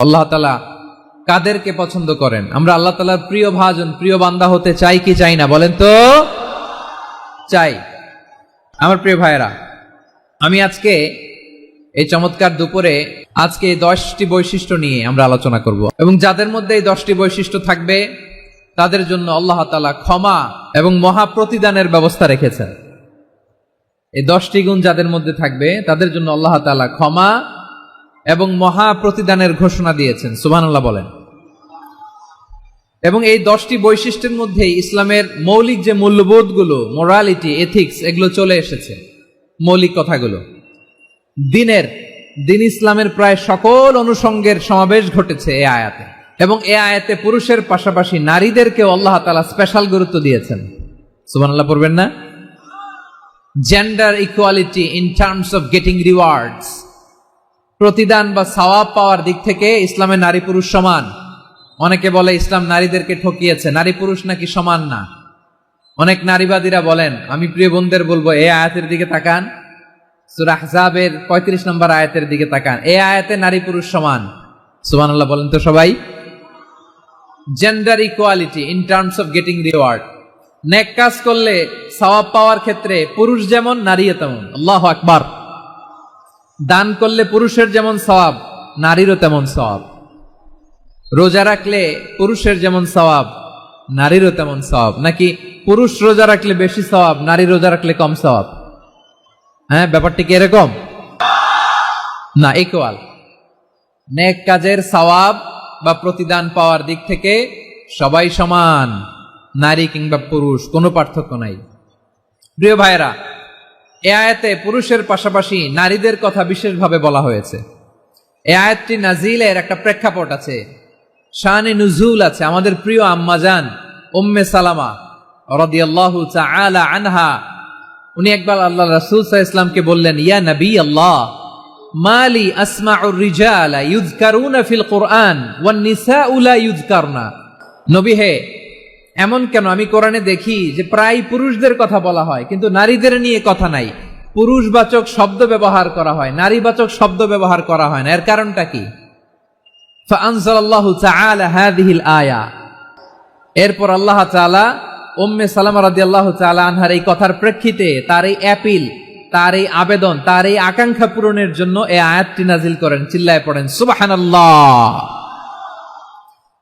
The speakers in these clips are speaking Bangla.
আল্লাহ তালা কাদেরকে পছন্দ করেন? আমরা আল্লাহ তালার প্রিয় ভাজন, প্রিয় বান্দা হতে চাই কি চাই না? বলেন তো? চাই। আমার প্রিয় ভাইয়েরা, আমি আজকে এই চমৎকার দুপুরে আজকে এই দশটি বৈশিষ্ট্য নিয়ে আমরা আলোচনা করব। এবং যাদের মধ্যে এই দশটি বৈশিষ্ট্য থাকবে, তাদের জন্য আল্লাহ তালা ক্ষমা এবং মহা প্রতিদানের ব্যবস্থা রেখেছেন। এই দশটি গুণ যাদের মধ্যে থাকবে, তাদের জন্য আল্লাহ তালা ক্ষমা এবং মহা প্রতিদানের ঘোষণা দিয়েছেন, সুবহানাল্লাহ বলেন। এবং এই দশটি বৈশিষ্ট্যের মধ্যে ইসলামের মৌলিক যে মূল্যবোধগুলো মোরালিটি এথিক্স এগুলো চলে এসেছে, মৌলিক কথাগুলো। দিনের, দিন ইসলামের প্রায় সকল অনুষঙ্গের সমাবেশ ঘটেছে এ আয়াতে। এবং এ আয়াতে পুরুষের পাশাপাশি নারীদেরকেও আল্লাহ তালা স্পেশাল গুরুত্ব দিয়েছেন। সুবহানাল্লাহ পড়বেন না? Gender equality in terms of getting rewards প্রতিদান বা সওয়াব পাওয়ার দিক থেকে ইসলামে নারী পুরুষ সমান। অনেকে বলে ইসলাম নারীদেরকে ঠকিয়েছে, নারী পুরুষ নাকি সমান না? অনেক নারীবাদীরা বলেন, আমি প্রিয় বোনদের বলব এ আয়াতের দিকে তাকান। সুরাহ আহজাবের পঁয়ত্রিশ নম্বর আয়াতের দিকে তাকান। এ আয়াতে নারী পুরুষ সমান। সুবহানাল্লাহ বলেন তো সবাই। Gender equality in terms of getting reward নেক কাজ করলে সওয়াব পাওয়ার ক্ষেত্রে পুরুষ যেমন, নারীও তেমন। আল্লাহ আকবার। দান করলে পুরুষের যেমন সওয়াব, নারীরও তেমন সওয়াব। রোজা রাখলে পুরুষের যেমন সওয়াব, নারীরও তেমন সওয়াব। নাকি পুরুষ রোজা রাখলে বেশি সওয়াব, নারী রোজা রাখলে কম সওয়াব? হ্যাঁ ব্যাপারটি কি এরকম? না ইকুয়াল নেক কাজের সওয়াব বা প্রতিদান পাওয়ার দিক থেকে সবাই সমান, নারী কিংবা পুরুষ, কোনো পার্থক্য নাই। প্রিয় ভাইয়েরা এ আয়াতে পুরুষের পাশাপাশি নারীদের কথা বিশেষভাবে বলা হয়েছে। এ আয়াতটি নাজিলের একটা প্রেক্ষাপট আছে। শানে নুজুল আছে। আমাদের প্রিয় আম্মাজান উম্মে সালামা রাদিয়াল্লাহু তাআলা আনহা, উনি একবার আল্লাহ রাসূল ইসলামকে বললেন, ইয়া নবী আল্লাহ মালি আসমাউর রিজালা ইউযকারুনা ফিল কুরআন ওয়ান নিসাউ লা ইউযকারনা। নবী হে এমন কেন? আমি কোরআনে দেখি যে প্রায় পুরুষদের কথা বলা হয়, কিন্তু নারীদের নিয়ে কথা নাই। পুরুষবাচক শব্দ ব্যবহার করা হয়, নারীবাচক শব্দ ব্যবহার করা হয় না। এর কারণটা কি? আয়া। এরপর আল্লাহ তাআলা উম্মে সালামা রাদিয়াল্লাহু তাআলা আনহার এই কথার প্রেক্ষিতে তার এই অ্যাপিল, তার এই আবেদন, তার এই আকাঙ্ক্ষা পূরণের জন্য এই আয়াতটি নাজিল করেন। চিল্লায় পড়েন, সুবহানাল্লাহ।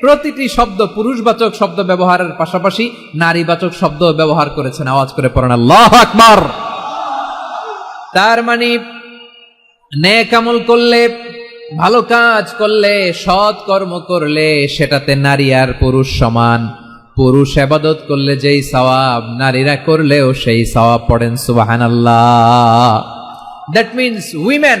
প্রতিটি শব্দ পুরুষবাচক শব্দ ব্যবহারের পাশাপাশি নারীবাচক শব্দ ব্যবহার করেছেন। আওয়াজ করে পড়েন, আল্লাহ আকবার! তার মানে নেক আমল করলে, ভালো কাজ করলে, সৎ কর্ম করলে, সেটাতে নারী আর পুরুষ সমান। পুরুষ আবাদত করলে যেই সওয়াব, নারীরা করলেও সেই সওয়াব পড়েন সুবাহান আল্লাহ that means women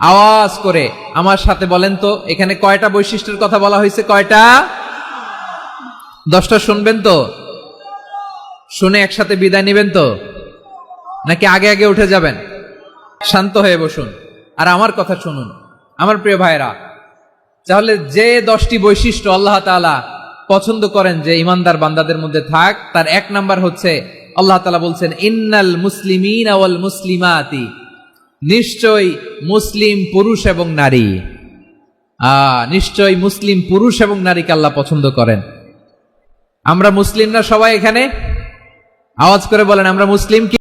আওয়াজ করে। আমার সাথে বলেন তো, এখানে কয়টা বৈশিষ্ট্যের কথা বলা হয়েছে? কয়টা? দশটা শুনবেন তো? শুনে একসাথে বিদায় নেবেন তো? নাকি আগে আগে উঠে যাবেন? শান্ত হয়ে বসুন। আর আমার কথা শুনুন। আমার প্রিয় ভাইরা তাহলে যে দশটি বৈশিষ্ট্য আল্লাহ তাআলা পছন্দ করেন যে ইমানদার বান্দাদের মধ্যে থাক, তার এক নাম্বার হচ্ছে, আল্লাহ তালা বলছেন, ইন্নাল মুসলিমিন আওয়াল মুসলিমাতি। নিশ্চয় মুসলিম পুরুষ এবং নারী। নিশ্চয় মুসলিম পুরুষ এবং নারীকে আল্লাহ পছন্দ করেন। আমরা মুসলিমরা সবাই এখানে? আওয়াজ করে বলেন, আমরা মুসলিম কি